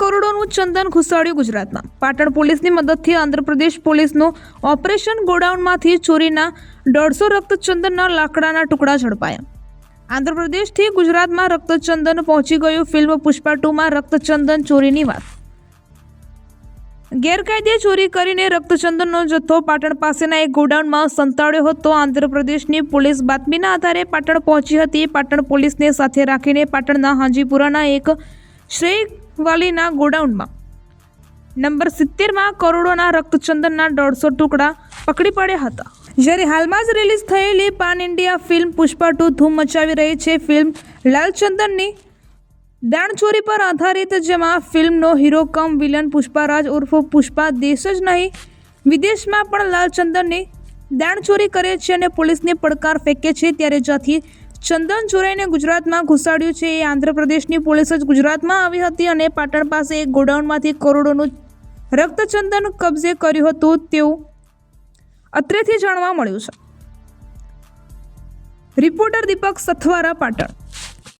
કરોડોનું ચંદન ઘુસાડ્યું ગુજરાતમાં? પાટણ પોલીસની મદદથી આંધ્રપ્રદેશ પોલીસનું ઓપરેશન ગોડાઉનમાંથી ચોરીના દોઢસો રક્તચંદનના લાકડાના ટુકડા ઝડપાયા. આંધ્રપ્રદેશથી ગુજરાતમાં રક્તચંદન પહોંચી ગયું ફિલ્મ પુષ્પા ટુમાં રક્તચંદન ચોરીની વાત. ગેરકાયદે ચોરી કરીને રક્તચંદનનો જથ્થો પાટણ પાસેના એક ગોડાઉનમાં સંતાડ્યો હતો. આંધ્રપ્રદેશની પોલીસ બાતમીના આધારે પાટણ પહોંચી હતી. પાટણ પોલીસને સાથે રાખીને પાટણના હાંજીપુરાના એક શ્રેયવાલીના ગોડાઉનમાં. નંબર સિત્તેરમાં કરોડોના રક્તચંદનના દોઢસો ટુકડા પકડી પડ્યા હતા. જ્યારે હાલમાં જ રિલીઝ થયેલી pan India film Pushpa two ધૂમ મચાવી રહી છે. ફિલ્મ લાલચંદનની દાણચોરી પર આધારિત જેમાં ફિલ્મનો હીરો કમ વિલન પુષ્પારાજ ઉર્ફ પુષ્પા દેશ જ નહીં, વિદેશમાં પણ લાલચંદનની દાણચોરી કરે છે અને પોલીસને પડકાર ફેંકે છે. ત્યારે જ્યાંથી ચંદન ચોરાઈને ગુજરાતમાં ઘુસાડ્યું છે. એ આંધ્રપ્રદેશની પોલીસ જ ગુજરાતમાં આવી હતી અને પાટણ પાસે એક ગોડાઉનમાંથી કરોડોનું રક્તચંદન કબજે કર્યું હતું તેવું અત્રેથી જાણવા મળ્યું છે. રિપોર્ટર દીપક સથવારા પાટણ.